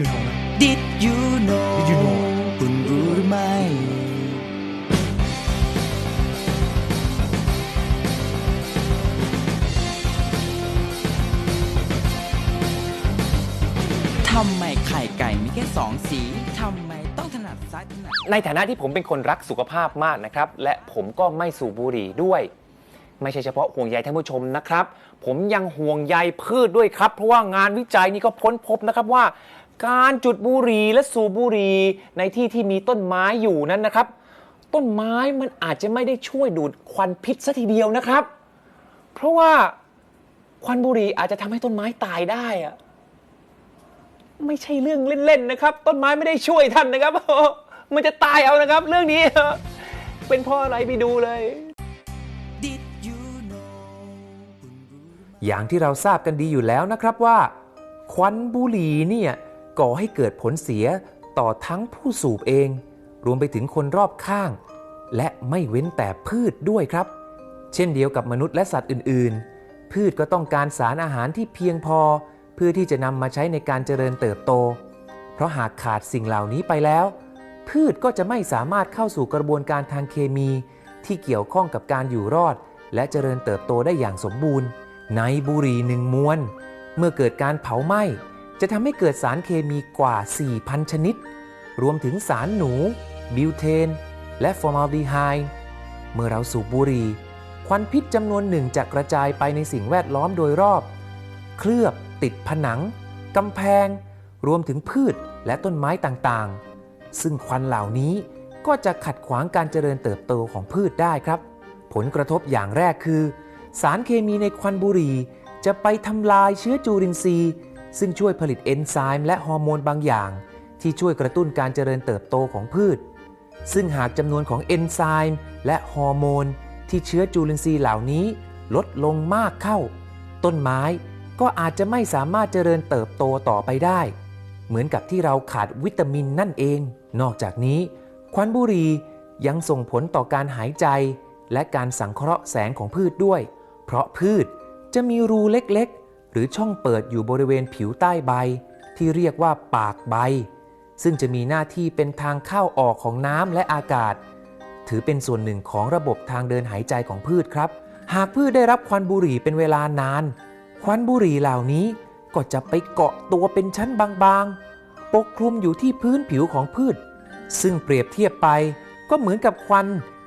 you know นะ Did you know Did you know คุณรู้หรือไม่ทำไมไข่ไก่มีแค่สองสีทำไมต้องถนัดซ้ายถนัดในฐานะที่ผมเป็นคนรักสุขภาพมากนะครับ และผมก็ไม่สูบบุหรี่ด้วย ไม่ใช่เฉพาะห่วงใยท่านผู้ชมนะครับ ผมยังห่วงใยพืชด้วยครับ เพราะว่างานวิจัยนี้ก็พ้นพบนะครับว่า การจุดบุหรี่และสูบบุหรี่ในที่ที่มีต้นไม้อยู่นั้นนะครับ ต้นไม้มันอาจจะไม่ได้ช่วยดูดควันพิษซะทีเดียวนะครับ เพราะว่าควันบุหรี่อาจจะทำให้ต้นไม้ตายได้อะไม่ใช่เรื่องเล่นๆนะครับ ต้นไม้ไม่ได้ช่วยท่านนะครับ มันจะตายเอานะครับ เรื่องนี้เป็นเพราะอะไรไปดูเลย อย่างที่เราทราบกันดีอยู่แล้วนะครับว่า ควันบุหรี่เนี่ยก่อให้เกิดผลเสียต่อทั้งผู้สูบเอง รวมไปถึงคนรอบข้าง และไม่เว้นแต่พืชด้วยครับ เช่นเดียวกับมนุษย์และสัตว์อื่น ๆ พืชก็ต้องการสารอาหารที่เพียงพอ เพื่อที่จะนำมาใช้ในการเจริญเติบโต เพราะหากขาดสิ่งเหล่านี้ไปแล้ว พืชก็จะไม่สามารถเข้าสู่กระบวนการทางเคมี ที่เกี่ยวข้องกับการอยู่รอด และเจริญเติบโตได้อย่างสมบูรณ์ ในบุหรี่หนึ่งมวน เมื่อเกิดการเผาไหม้ จะทำให้เกิดสารเคมีกว่า 4,000 ชนิด รวมถึงสารหนู บิวเทน และฟอร์มาลดีไฮด์เมื่อเราสูบบุหรี่ควันพิษจำนวนหนึ่งจะกระจายไปในสิ่งแวดล้อมโดยรอบ เคลือบติดผนังกำแพง รวมถึงพืชและต้นไม้ต่างๆ ซึ่งควันเหล่านี้ก็จะขัดขวางการเจริญเติบโตของพืชได้ครับ ผลกระทบอย่างแรกคือ สารเคมีในควันบุหรี่ จะไปทำลายเชื้อจูรินทรีย์ ซึ่งช่วยผลิตเอนไซม์และฮอร์โมนบางอย่าง ที่ช่วยกระตุ้นการเจริญเติบโตของพืช ซึ่งหากจำนวนของเอนไซม์และฮอร์โมน ที่เชื้อจูลินทรีย์เหล่านี้ลดลงมากเข้า ต้นไม้ก็อาจจะไม่สามารถเจริญเติบโตต่อไปได้ เหมือนกับที่เราขาดวิตามินนั่นเอง นอกจากนี้ ควันบุหรี่ยังส่งผลต่อการหายใจ และการสังเคราะห์แสงของพืชด้วย เพราะพืชจะมีรูเล็กๆ หรือช่องเปิดอยู่บริเวณผิวใต้ใบ ที่เรียกว่าปากใบ ซึ่งจะมีหน้าที่เป็นทางเข้าออกของน้ำและอากาศ ถือเป็นส่วนหนึ่งของระบบทางเดินหายใจของพืชครับ หากพืชได้รับควันบุหรี่เป็นเวลานาน ควันบุหรี่เหล่านี้ก็จะไปเกาะตัวเป็นชั้นบางๆ ปกคลุมอยู่ที่พื้นผิวของพืช ซึ่งเปรียบเทียบไปก็เหมือนกับควัน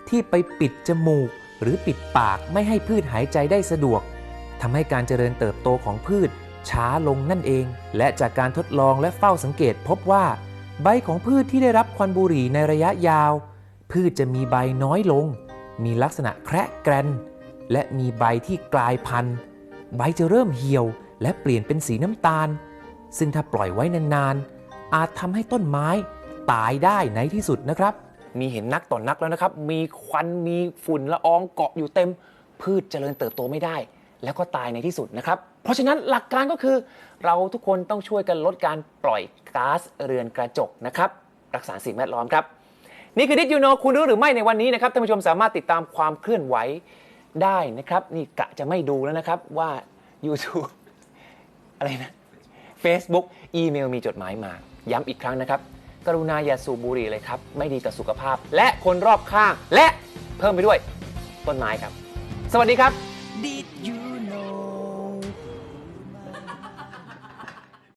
ที่ไปปิดจมูก หรือปิดปากไม่ให้พืชหายใจได้สะดวกทำให้การเจริญเติบโตของพืชช้าลงนั่นเอง และจากการทดลองและเฝ้าสังเกตพบว่า ใบของพืชที่ได้รับควันบุหรี่ในระยะยาว พืชจะมีใบน้อยลง มีลักษณะแคระแกรน และมีใบที่กลายพันธุ์ ใบจะเริ่มเหี่ยว และเปลี่ยนเป็นสีน้ำตาล ซึ่งถ้าปล่อยไว้นานๆอาจทำให้ต้นไม้ตายได้ในที่สุดนะครับ มีเห็นนักต่อนนักแล้วนะครับ มีควันมีฝุ่นละอองเกาะอยู่เต็ม พืชเจริญเติบโตไม่ได้ แล้วก็ตายในที่สุดนะครับ เพราะฉะนั้นหลักการก็คือ เราทุกคนต้องช่วยกันลดการปล่อยก๊าซเรือนกระจกนะครับ รักษาสิ่งแวดล้อมครับนี่คือดิจิโนคุณรู้หรือไม่ในวันนี้นะครับท่านผู้ชมสามารถติดตามความเคลื่อนไหวได้นะครับ นี่กะจะไม่ดูแล้วนะครับว่า YouTube อะไรนะ Facebook อีเมลมีจดหมายมา ย้ำอีกครั้งนะครับ กรุณาอย่าสูบบุหรี่เลยครับ ไม่ดีต่อสุขภาพ และคนรอบข้าง และเพิ่มไปด้วยต้นไม้ครับ สวัสดีครับ Did you